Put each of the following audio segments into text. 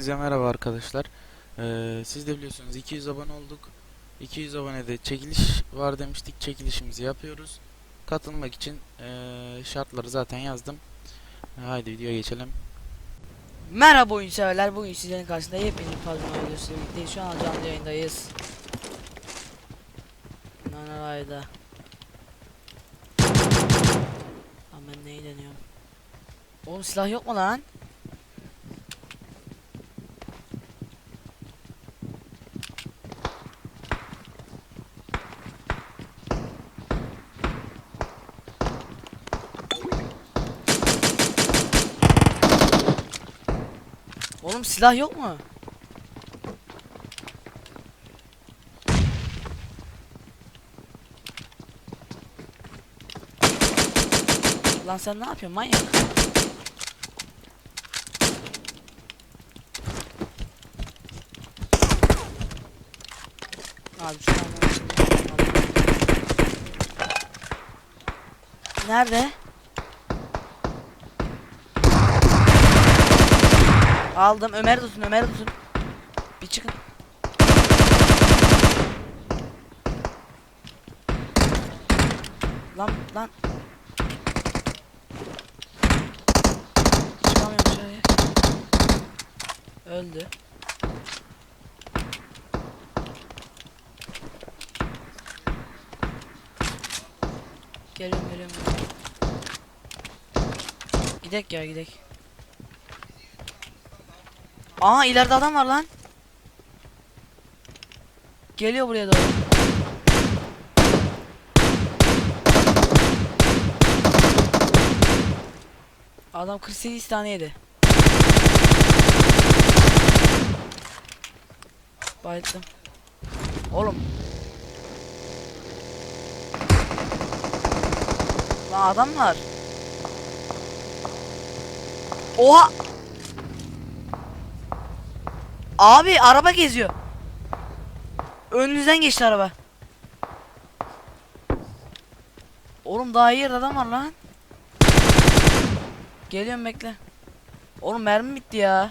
Hepinize merhaba arkadaşlar. Ee, siz de biliyorsunuz 200 abone olduk. 200 abonede çekiliş var demiştik. Çekilişimizi yapıyoruz. Katılmak için ee, şartları zaten yazdım. Haydi videoya geçelim. Merhaba oyun severler. Bugün sizlerin karşısında yepyeni bir fazla videosu birlikteyiz. Şu an canlı yayındayız. Nanarayda. Lan ben neyi deniyorum? Oğlum silah yok mu lan? Oğlum silah yok mu? Lan sen ne yapıyorsun manyak? Abi şu an Nerede? Aldım. Ömer tutun, Ömer tutun. Bir çıkın. Lan lan. Çıkamıyorum dışarıya. Öldü. Geliyorum geliyorum. Gidek ya gidek. Aa ileride adam var lan. Geliyor buraya doğru. Adam 48 tane yedi. Bayıldım. Oğlum. Lan adam var. Oha! Abi araba geziyor. Önünüzden geçti araba. Oğlum daha iyi adam var lan. Geliyorum bekle. Oğlum mermi bitti ya.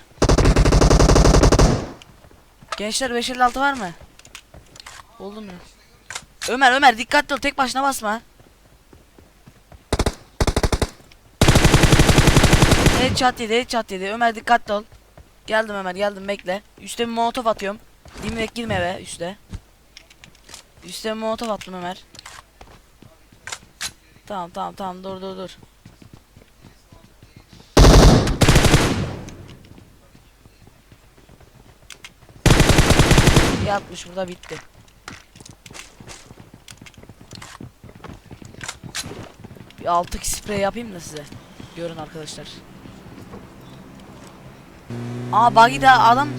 Gençler 556 var mı? Buldum ya. Ömer Ömer dikkatli ol tek başına basma. Headshot yedi headshot yedi Ömer dikkatli ol. Geldim Ömer geldim bekle. Üste bir molotof atıyorum. Dimdirek girme eve üste. Üste bir molotof attım Ömer. Tamam tamam tamam dur dur dur. Yatmış burada bitti. Bir 6 sprey yapayım da size. Görün arkadaşlar. Aa buggy de adam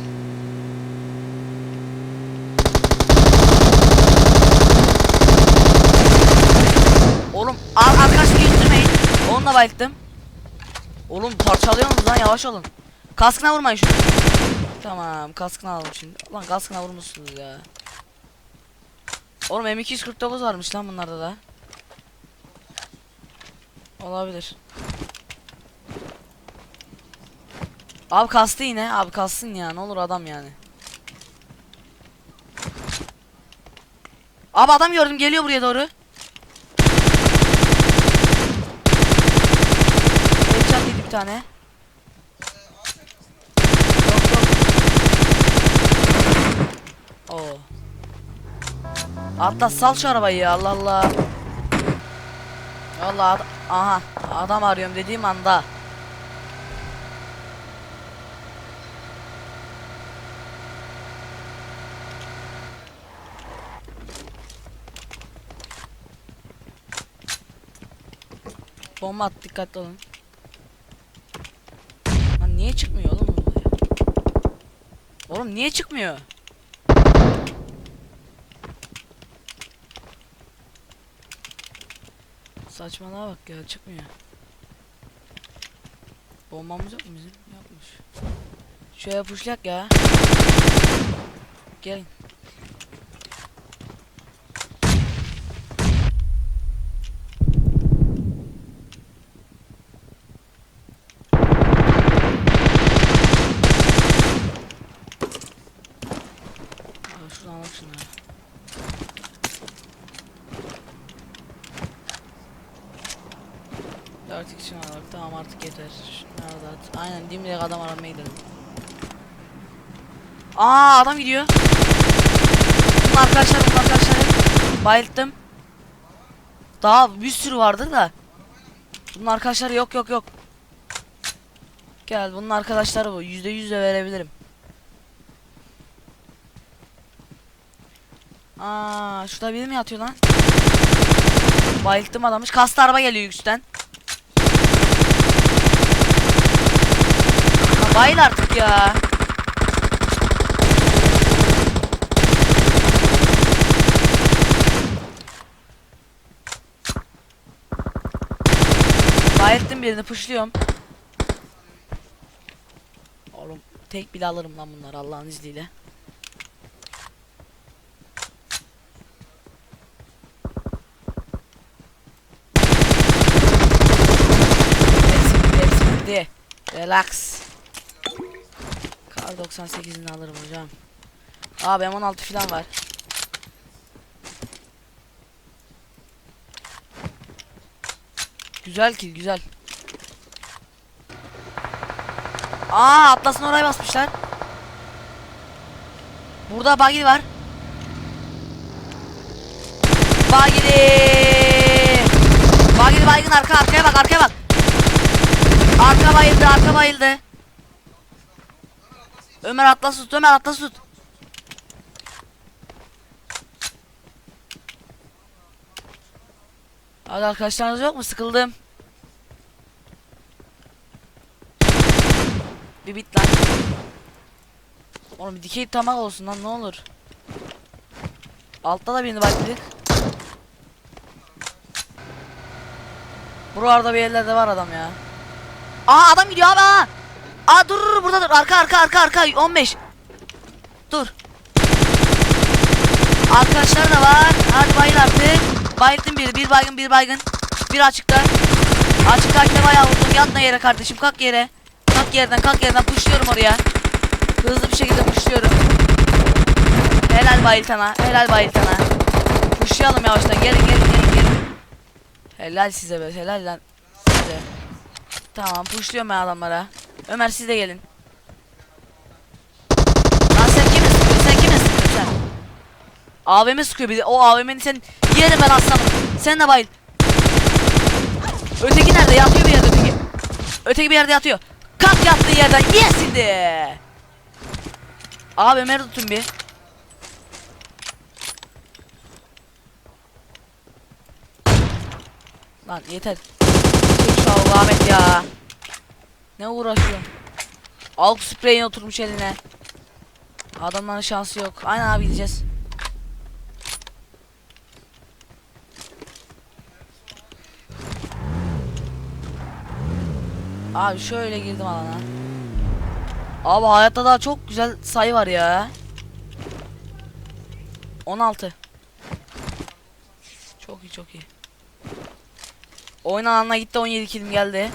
Oğlum ar arkadaş geçtirmeyin. Onunla bayılttım. Oğlum parçalıyorsunuz lan yavaş olun. Kaskına vurmayın şunu. Tamam kaskına aldım şimdi. Lan kaskına vurmuşsunuz ya. Oğlum M249 varmış lan bunlarda da. Olabilir. Abi kastı yine. Abi kastsın ya. Ne olur adam yani. Abi adam gördüm. Geliyor buraya doğru. Headshot yedi bir tane. Oo. Atla sal şu arabayı ya. Allah Allah. Allah ad aha adam arıyorum dediğim anda. Bomba at dikkatli olun. Lan niye çıkmıyor oğlum bu ya? Oğlum niye çıkmıyor? Saçmalığa bak ya çıkmıyor. Bombamız yok mu bizim? Yapmış. Şöyle puşlak ya. Gelin. Bak şuna. Dört için aldık. Tamam artık yeter. Da at. Aynen dimdirek adam aramaya gidelim. Aa adam gidiyor. Bunun arkadaşlar bunun arkadaşlar. Bayılttım. Daha bir sürü vardır da. Bunun arkadaşları yok yok yok. Gel bunun arkadaşları bu. Yüzde yüz de verebilirim. Aa, şurada biri mi yatıyor lan? Bayılttım adammış. Kaslı araba geliyor üstten. Ha, bayıl artık ya. Bayılttım birini puşluyorum. Oğlum tek bile alırım lan bunları Allah'ın izniyle. Relax. Kar 98'ini alırım hocam. Abi M16 falan var. Güzel ki güzel. Aa Atlas'ın oraya basmışlar. Burada bagil var. Bagili. Bagili baygın arka arkaya bak arkaya bak. Arka bayıldı arka bayıldı. Ömer Atlas tut Ömer Atlas tut. Hadi arkadaşlarınız yok mu? Sıkıldım. Bir bit lan. Oğlum bir dikey tamak olsun lan ne olur. Altta da birini baktık. Buralarda bir yerlerde var adam ya. Aa adam gidiyor abi aa. Aa dur dur burada dur. Arka arka arka arka 15. Dur. Arkadaşlar da var. Hadi bayıl artık. Bayıldım bir. Bir baygın bir baygın. Bir açıkta. Açıktakine bayağı vurdum. Yatma yere kardeşim. Kalk yere. Kalk yerden kalk yerden. Puşluyorum oraya. Hızlı bir şekilde puşluyorum. Helal bayıltana. Helal bayıltana. Puşlayalım yavaştan. Gelin gelin gelin gelin. Helal size be. Helal lan. Size. Tamam puşluyorum ben adamlara. Ömer siz de gelin. Lan sen kime sıkıyorsun? Sen kime sıkıyorsun sen? AVM sıkıyor bir de. O AVM'ni sen yerim ben aslanım. Sen de bayıl. Öteki nerede? Yatıyor bir yerde öteki. Öteki bir yerde yatıyor. Kalk yattığı yerden. Yes şimdi. Abi Ömer'i tutun bir. Lan yeter. Çek şu Ahmet ya. Ne uğraşıyorsun? Alk spreyin oturmuş eline. Adamların şansı yok. Aynen abi gideceğiz. Abi şöyle girdim alana. Abi hayatta daha çok güzel sayı var ya. 16. Çok iyi çok iyi. Oyun alanına gitti 17 kilim geldi.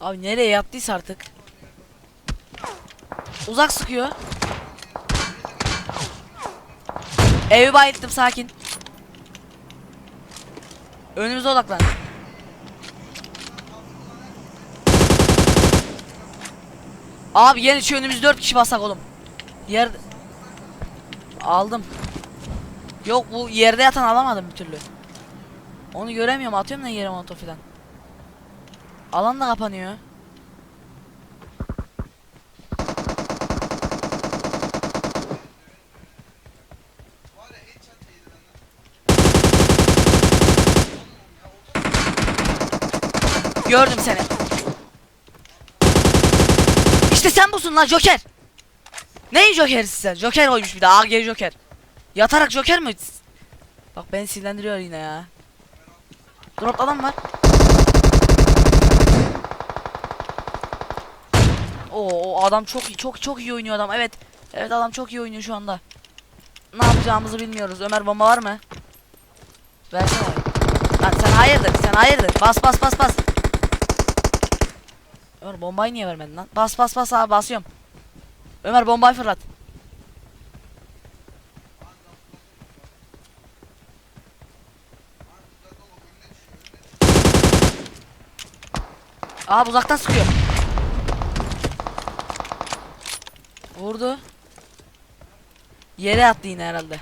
Abi nereye yattıysa artık. Uzak sıkıyor. Evi bayılttım sakin. Önümüze odaklan. Abi gel şu önümüz 4 kişi basak oğlum. Yer aldım. Yok bu yerde yatan alamadım bir türlü. Onu göremiyorum atıyorum da yere motor filan. Alan da kapanıyor. Gördüm seni. İşte sen busun lan Joker. Neyin Joker'si sen? Joker oymuş bir de AG Joker. Yatarak Joker mi? Bak beni sinirlendiriyor yine ya. Drop adam var. Oo adam çok çok çok iyi oynuyor adam. Evet. Evet adam çok iyi oynuyor şu anda. Ne yapacağımızı bilmiyoruz. Ömer bomba var mı? Versene. Lan sen hayırdır? Sen hayırdır? Bas bas bas bas. Ömer bombayı niye vermedin lan? Bas bas bas abi basıyorum. Ömer bombayı fırlat. Aa uzaktan sıkıyor. Vurdu. Yere attı yine herhalde.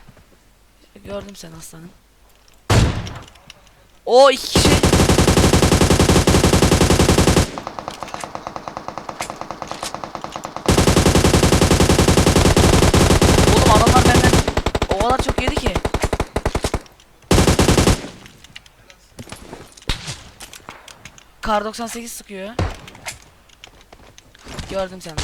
Gördüm seni aslanım. O iki kişi. Oğlum adamlar benden o kadar çok yedi ki. Kar 98 sıkıyor. Gördüm seni.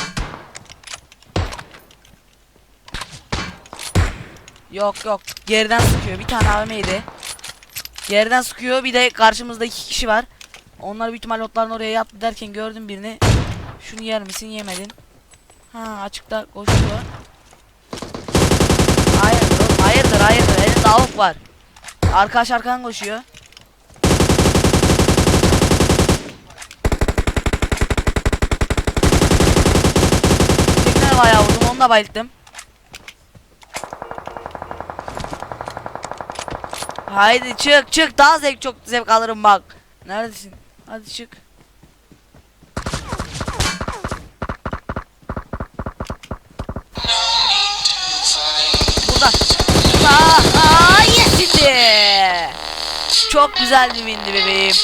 Yok yok. Geriden sıkıyor. Bir tane AVM'ydi. Geriden sıkıyor. Bir de karşımızda iki kişi var. Onlar büyük ihtimal otların oraya yattı derken gördüm birini. Şunu yer misin? Yemedin. Ha açıkta koşuyor. Hayırdır hayırdır hayırdır. Elinde avuk var. Arkadaş arkadan koşuyor. Tekne bayağı vurdum onu da bayılttım. Haydi çık çık daha zevk çok zevk alırım bak. Neredesin? Hadi çık. Burada. Aa, yesindi. Çok güzel bir windi bebeğim.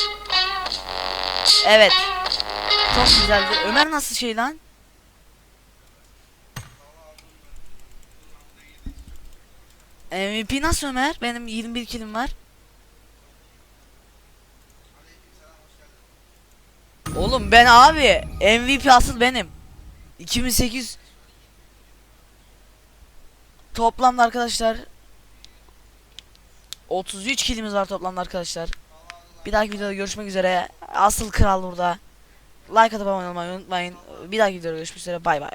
Evet. Çok güzeldi. Ömer nasıl şey lan? MVP nasıl Ömer? Benim 21 kilim var. Oğlum ben abi MVP asıl benim. 2008 Toplamda arkadaşlar 33 kilimiz var toplamda arkadaşlar. Bir dahaki videoda görüşmek üzere. Asıl kral burada. Like atıp abone olmayı unutmayın. Bir dahaki videoda görüşmek üzere. Bay bay.